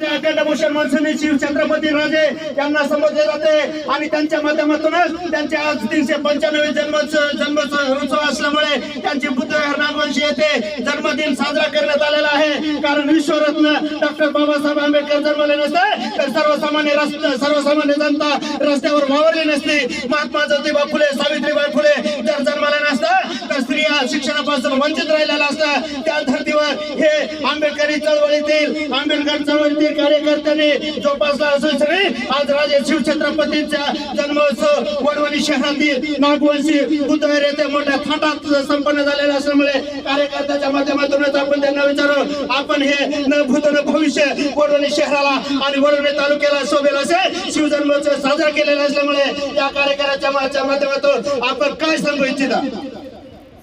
पद्मभूषण मनसुनी शिव छत्रपती राजे यांना संबोधले जाते. आणि त्यांच्या माध्यमातूनच त्यांचे आज तीनशे पंच्याण्णव जन्म जन्मोत्सव असल्यामुळे त्यांची बुद्धविहार नागवंशी येथे जन्मदिन साजरा करण्यात आलेला आहे. कारण विश्वरत्न डॉक्टर बाबासाहेब आंबेडकर जन्मले नसते तर सर्वसामान्य रस्ते सर्वसामान्य जनता रस्त्यावर वावरली नसती. महात्मा ज्योतिबा फुले सावित्रीबाई फुले जर जन्माला नसता तर स्त्रिया शिक्षणापासून वंचित राहिलेल्या असतात त्या धर्तीवर हे आंबेडकरी चळवळीतील आंबेडकर चळवळीतील कार्यकर्त्यांनी जोपासला असून सगळे आज राजे शिवछत्रपतींचा जन्मोत्सव वडवणी शहरातील नागवंशी बुधवार येथे मोठ्या थाटात संपन्न झालेला असल्यामुळे कार्यकर्त्याच्या माध्यमातूनच आपण त्यांना विचारू आपण हे न भूत न भविष्य वडवणी शहराला आणि वडवणी तालुक्याला शोभेल असे शिवजन्मोत्सव साजरा केलेला असल्यामुळे या कार्यक्रमाच्या माध्यमातून आपण काय सांगू इच्छिता?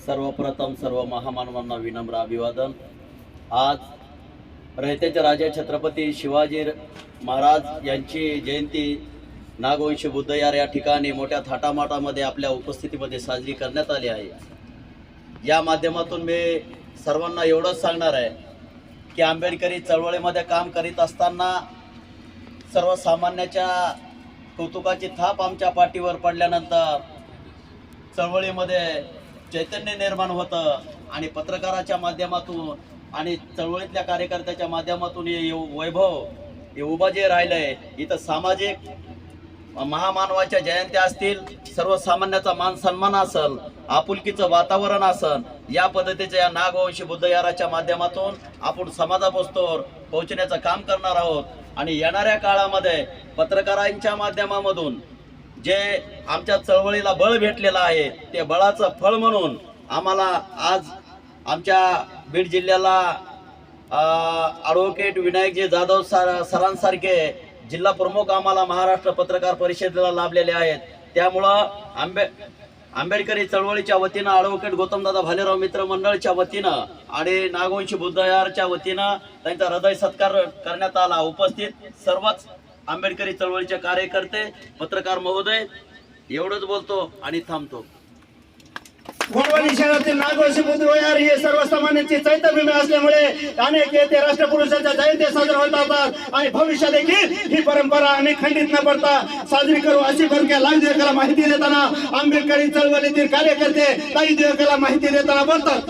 सर्वप्रथम सर्व महामानवांना विनम्र अभिवादन. आज रयतेचे राजे छत्रपती शिवाजी महाराज यांची जयंती नागवंशी बुद्धयार या ठिकाणी मोठ्या थाटामाटामध्ये आपल्या उपस्थितीमध्ये साजरी करण्यात आली आहे. या माध्यमातून मी सर्वांना एवढंच सांगणार आहे की आंबेडकरी चळवळीमध्ये काम करीत असताना सर्वसामान्याच्या कौतुकाची थाप आमच्या पाठीवर पडल्यानंतर चळवळीमध्ये चैतन्य निर्माण होतं आणि पत्रकाराच्या माध्यमातून आणि चळवळीतल्या कार्यकर्त्याच्या माध्यमातून हे वैभव हे उभं जे राहिलंय. इथं सामाजिक महामानवाच्या जयंत्या असतील सर्वसामान्याचा मान सन्मान असल आपुलकीचं वातावरण असल या पद्धतीच्या या नागवंशी बुद्धयाराच्या माध्यमातून आपण समाजापोस्तोर पोहोचण्याचं काम करणार आहोत. आणि येणाऱ्या काळामध्ये पत्रकारांच्या माध्यमामधून जे आमच्या चळवळीला बळ भेटलेलं आहे ते बळाचं फळ म्हणून आम्हाला आज आमच्या बीड जिल्ह्याला ॲडव्होकेट विनायकजी जाधव सर सरांसारखे जिल्हा प्रमुख आम्हाला महाराष्ट्र पत्रकार परिषदेला लाभलेले आहेत. त्यामुळं आंबे आंबेडकरी चळवळीच्या वतीनं ॲडव्होकेट गौतमदादा भालेराव मित्र मंडळच्या वतीनं आणि नागवंशी बुद्धयारच्या वतीनं त्यांचा हृदय सत्कार करण्यात आला. उपस्थित सर्वच आंबेडकरी चळवळीचे कार्यकर्ते पत्रकार महोदय एवढंच बोलतो आणि थांबतो. वडवणी शहरातील नागवशी बुद्धविहार हे सर्वसामान्यांची चैत्यभूमी असल्यामुळे अनेक येथे राष्ट्रपुरुषांच्या जयंती साजरा होत असतात आणि भविष्यात देखील ही परंपरा आणि खंडित न पडता साजरी करू अशी भरक्या लाल दिवकाला माहिती देताना आंबेडकरी चळवळीतील कार्यकर्ते लाईव्ह देवकाला माहिती देताना बोलतात.